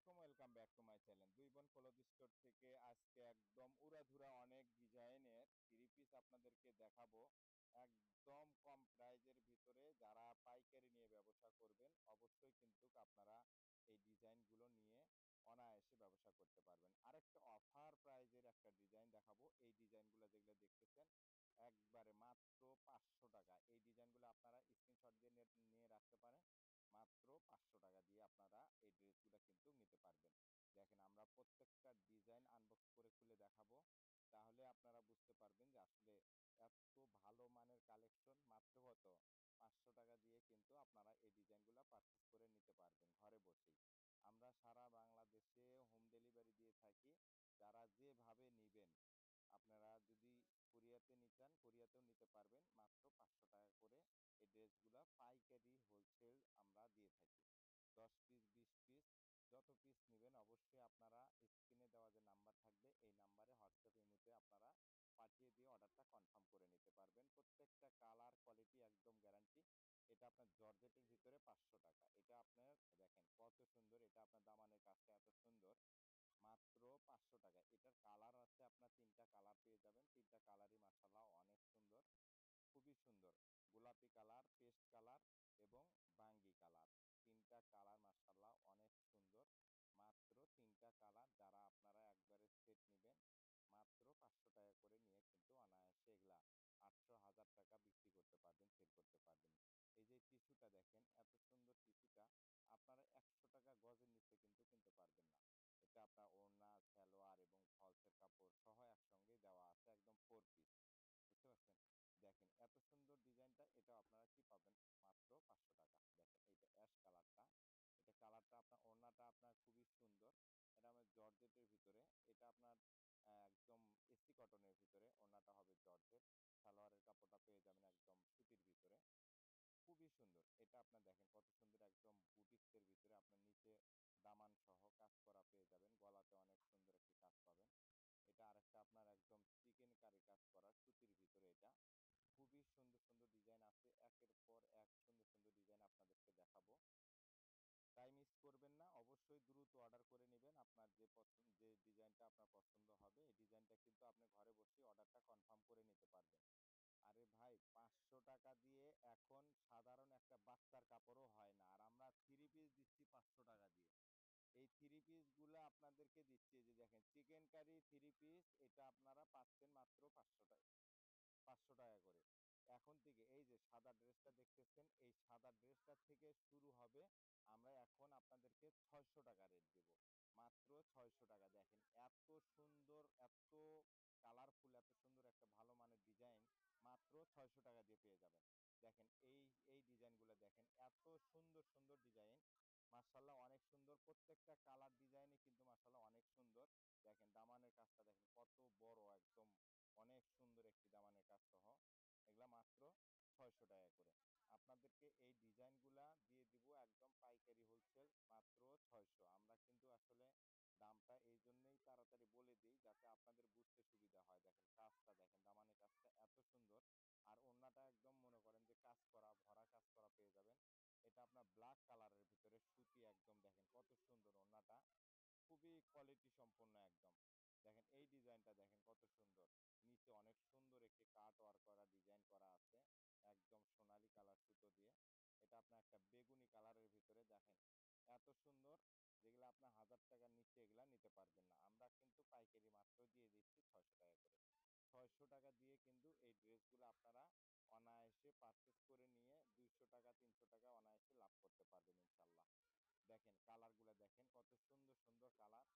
আলাইকুম welcome back to my channel দুই বোন ক্লথ স্টোর থেকে আজকে একদম উড়াধুরা অনেক ডিজাইনের থ্রি পিস আপনাদেরকে দেখাবো। একদম কম প্রাইজের ভিতরে যারা পাইকারি নিয়ে ব্যবসা করবেন, অবশ্যই কিন্তু আপনারা এই ডিজাইনগুলো নিয়ে অনায়াসে ব্যবসা করতে পারবেন। আরেকটা অফার প্রাইজের একটা ডিজাইন দেখাবো। এই ডিজাইনগুলো যেগুলো দেখতেছেন, একবারে মাত্র পাঁচশো টাকা। এই ডিজাইনগুলো আপনারা স্ক্রিনশট দিয়ে নিয়ে রাখতে পারেন। পাঁচশো টাকা দিয়ে আপনারা এই ড্রেসগুলো কিন্তু নিতে পারবেন। দেখেন আমরা প্রত্যেকটা ডিজাইন আনবক্স করে খুলে দেখাবো। তাহলে আপনারা বুঝতে পারবেন যে আসলে এত ভালো মানের কালেকশন মাত্র কত? পাঁচশো টাকা দিয়ে কিন্তু আপনারা এই ডিজাইনগুলো পারচেস করে নিতে পারবেন ঘরে বসেই। আমরা সারা বাংলাদেশে হোম ডেলিভারি দিয়ে থাকি যারা যেভাবে নেবেন আপনারা যদি কোরিয়াতে নিচান কোরিয়াতেও নিতে পারবেন। মাত্র পাঁচশো টাকা করে এই ড্রেসগুলো পাইকারি হোলসেল আমরা দিয়ে থাকি। দশ পিস, বিশ পিস, যত পিস নেবেন অবশ্যই আপনারা স্ক্রিনে দেওয়া যে নাম্বার থাকবে, এই নাম্বারে হোয়াটসঅ্যাপ ইমুতে আপনারা পাঠিয়ে দিয়ে অর্ডারটা কনফার্ম করে নিতে পারবেন। প্রত্যেকটা কালার, কোয়ালিটি একদম গ্যারান্টি। এটা আপনার জর্জেটের ভিতরে পাঁচশো টাকা। এটা আপনার, দেখেন কত সুন্দর, এটা আপনার দামানের কাজটা এত সুন্দর। মাত্র পাঁচশো টাকা। এটার কালার আছে আপনার তিনটা কালার পেয়ে যাবেন। তিনটা কালারই মাসাল্লাহ অনেক সুন্দর, খুবই সুন্দর। গোলাপি কালার, পেস্ট কালার এবং বাঙ্গি কালার। তিনটা কালার মাসাল্লাহ অনেক সুন্দর। মাত্র তিনটা কালার যারা আপনারা একবারে সেট নেবেন, মাত্র পাঁচশো টাকা করে নিয়ে কিন্তু অনায়াসে এগুলা আটশো হাজার টাকা বিক্রি করতে পারবেন, সেল করতে পারবেন। এই যে টিস্যুটা দেখেন, এত সুন্দর টিস্যুটা আপনারা একশো টাকা গজের নিচে কিন্তু কিনতে পারবেন না। আপনার ওড়না, সালোয়ার এবং ফলসের কাপড় সহ একসঙ্গে দেওয়া আছে একদম ফোর পিস বুঝতে পারছেন? দেখেন এত সুন্দর ডিজাইনটা এটা আপনারা কি পাবেন? মাত্র পাঁচশো টাকা। দেখেন এইটা অ্যাশ কালারটা এটা কালারটা আপনার, ওড়নাটা আপনার খুবই সুন্দর। এটা আমার জর্জেটের ভিতরে, এটা আপনার একদম এসি কটনের ভিতরে, ওড়নাটা হবে জর্জেট। সালোয়ারের কাপড়টা পেয়ে যাবেন একদম সুতির ভিতরে। খুবই সুন্দর। এটা আপনার দেখেন কত সুন্দর একদম বুটিক্সের ভিতরে আপনার নিচে দামান সহ কাজ করা পেয়ে অনেক সুন্দর একটি কাজ পাবেন। এটা আরেকটা আপনার একদম চিকেন কারি কাজ করা সুতির ভিতরে এটা। খুবই সুন্দর সুন্দর ডিজাইন আছে। একের পর এক সুন্দর সুন্দর ডিজাইন আপনাদেরকে দেখাবো। টাইম মিস করবেন না, অবশ্যই দ্রুত অর্ডার করে নেবেন। আপনার যে পছন্দ যে ডিজাইনটা আপনার পছন্দ হবে, এই ডিজাইনটা কিন্তু আপনি ঘরে বসে অর্ডারটা কনফার্ম করে নিতে পারবেন। আরে ভাই, পাঁচশো টাকা দিয়ে এখন সাধারণ একটা বাচ্চার কাপড়ও হয় না। আর আমরা থ্রি পিস দিচ্ছি পাঁচশো টাকা দিয়ে। এই থ্রি পিসগুলো আপনাদেরকে দিচ্ছি যে দেখেন চিকেন কারি থ্রি পিস এটা আপনারা পাচ্ছেন মাত্র পাঁচশো টাকা পাঁচশো টাকা করে। এখন থেকে এই যে সাদা ড্রেসটা দেখতেছেন, এই সাদা ড্রেসটা থেকে শুরু হবে, আমরা এখন আপনাদেরকে ছয়শো টাকা রেট দেব। মাত্র ছয়শো টাকা। দেখেন এত সুন্দর, এত কালারফুল এত সুন্দর একটা ভালো মানের ডিজাইন মাত্র ছয়শো টাকা দিয়ে পেয়ে যাবেন। দেখেন এই এই ডিজাইনগুলো দেখেন, এত সুন্দর সুন্দর ডিজাইন মার্শাল্লাহ অনেক সুন্দর প্রত্যেকটা কালার ডিজাইনে কিন্তু মার্শাল্লাহ অনেক সুন্দর। দেখেন দামানের কাজটা দেখেন কত বড়, একদম অনেক সুন্দর একটি দামানের কাজ সহ। এগুলা মাত্র ছয়শো টাকা করে। আপনাদেরকে এই ডিজাইনগুলা দিয়ে দিব একদম পাইকারি হোলসেল মাত্র ছয়শো। আমরা কিন্তু আসলে দামটা এই জন্যই তাড়াতাড়ি বলে দিই যাতে আপনাদের বুঝতে সুবিধা হয়। দেখেন কাজটা দেখেন, দামানের কাজটা এত সুন্দর। আর ওড়নাটা একদম মনে করেন যে কাজ করা ভরা কাজ করা পেয়ে যাবেন এটা আপনার ব্ল্যাক কালারের ভিতরে সুতি একদম দেখেন কত সুন্দর ওড়নাটা। খুবই কোয়ালিটি সম্পন্ন একদম। দেখেন এই ডিজাইনটা দেখেন কত সুন্দর। নিচে অনেক সুন্দর একটি কাট ওয়ার্ক করা ডিজাইন করা আছে। একদম সোনালি কালার সুতো দিয়ে। এটা আপনার একটা বেগুনি কালারের ভিতরে দেখেন এত সুন্দর যেগুলো আপনার হাজার টাকার নিচে এগুলা নিতে পারবেন না। আমরা কিন্তু পাইকারি মাত্র দিয়ে দিচ্ছি ছয়শো টাকা করে। ছয়শো টাকা দিয়ে কিন্তু এই ড্রেসগুলো আপনারা অনায়াসে পারচেস করে নিয়ে দুইশো টাকা, তিনশো টাকা অনায়াসে লাভ করতে পারবেন ইনশাল্লাহ। দেখেন কালারগুলো দেখেন কত সুন্দর সুন্দর কালার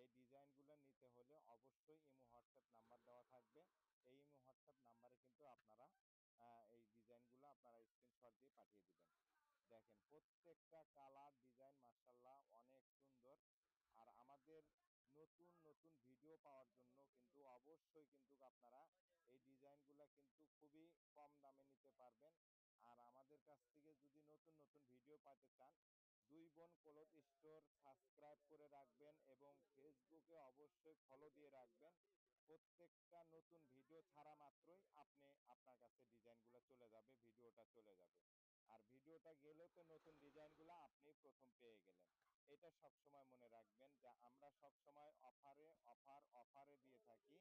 এই ডিজাইনগুলো নিতে হলে অবশ্যই ইমো হোয়াটসঅ্যাপ নাম্বার দেওয়া থাকবে। এই ইমো হোয়াটসঅ্যাপ নাম্বারে কিন্তু আপনারা এই ডিজাইনগুলো আপনারা স্ক্রিনশট দিয়ে পাঠিয়ে দিবেন। দেখেন প্রত্যেকটা কালার ডিজাইন মার্শাল্লাহ অনেক সুন্দর। আর আমাদের নতুন নতুন ভিডিও পাওয়ার জন্য কিন্তু অবশ্যই কিন্তু আপনারা এই ডিজাইনগুলো কিন্তু খুবই কম দামে নিতে পারবেন। আর আমাদের কাছ থেকে যদি নতুন নতুন ভিডিও পাইতে চান, দুই বোন ক্লোথ স্টোর সাবস্ক্রাইব করে রাখবেন এবং ফেসবুকে অবশ্যই ফলো দিয়ে রাখবেন। প্রত্যেকটা নতুন ভিডিও ছাড়া মাত্রই আপনি আপনার কাছে ডিজাইনগুলো চলে যাবে ভিডিওটা চলে যাবে। আর ভিডিওটা গেলেও তো নতুন ডিজাইনগুলো আপনি প্রথম পেয়ে গেলেন। এটা সব সবসময় মনে রাখবেন যে, আমরা সবসময় অফারে, অফার, অফারে দিয়ে থাকি।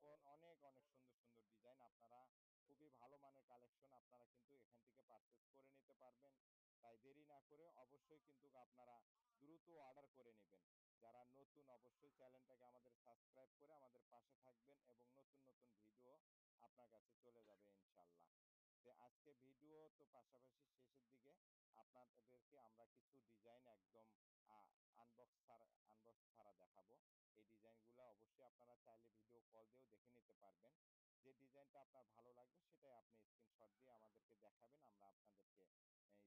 অনেক অনেক সুন্দর সুন্দর ডিজাইন। আপনারা খুবই ভালো মানের কালেকশন আপনারা কিন্তু এখান থেকে পারচেস করে নিতে পারবেন। তাই দেরি না করে অবশ্যই কিন্তু আপনারা দ্রুত অর্ডার করে নেবেন। যারা নতুন অবশ্যই চ্যানেলটাকে আমাদের সাবস্ক্রাইব করে আমাদের পাশে থাকবেন এবং নতুন নতুন ভিডিও আপনার কাছে চলে যাবে ইনশাল্লাহ। তো আজকে ভিডিও তো পাশাপাশি শেষের দিকে আপনাদেরকে আমরা কিছু ডিজাইন একদম আনবক্স ছাড়া আনবক্স ছাড়া দেখাবো এই ডিজাইনগুলো অবশ্যই আপনারা চাইলে ভিডিও কল দিয়েও দেখে নিতে পারবেন। যে ডিজাইনটা আপনার ভালো লাগবে সেটাই আপনি স্ক্রিনশট দিয়ে আমাদেরকে দেখাবেন, আমরা আপনাদেরকে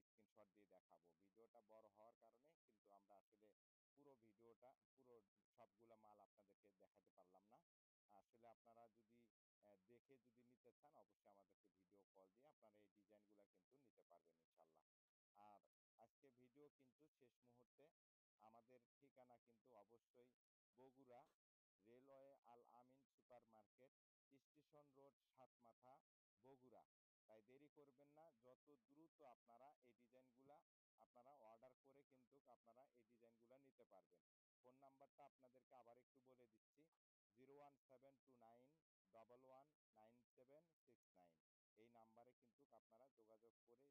স্ক্রিনশট দিয়ে দেখাবো। ভিডিওটা বড় হওয়ার কারণে কিন্তু আমরা আসলে পুরো ভিডিওটা, পুরো সবগুলা মাল আপনাদেরকে দেখাতে পারলাম না। আসলে আপনারা যদি দেখে যদি নিতে চান, অবশ্যই আমাদেরকে ভিডিও কল দিয়ে আপনারা এই ডিজাইনগুলো কিন্তু নিতে পারবেন ইনশাল্লাহ। আর আজকে ভিডিও কিন্তু শেষ মুহূর্তে। আমাদের ঠিকানা কিন্তু অবশ্যই Bogura railway Al Amin super market station road, Satmatha, Bogura. তাই দেরি করবেন না, যত দ্রুত আপনারা এই ডিজাইনগুলা আপনারা অর্ডার করে কিন্তু আপনারা এই ডিজাইনগুলা নিতে পারবেন। ফোন নাম্বারটা আপনাদেরকে আবার একটু বলে দিচ্ছি, zero one seven two nine, double one, nine seven, six nine. এই নাম্বারে কিন্তু আপনারা যোগাযোগ করে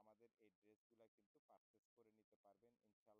আমাদের এই ড্রেসগুলা কিন্তু পারচেস করে নিতে পারবেন, ইনশাল্লাহ।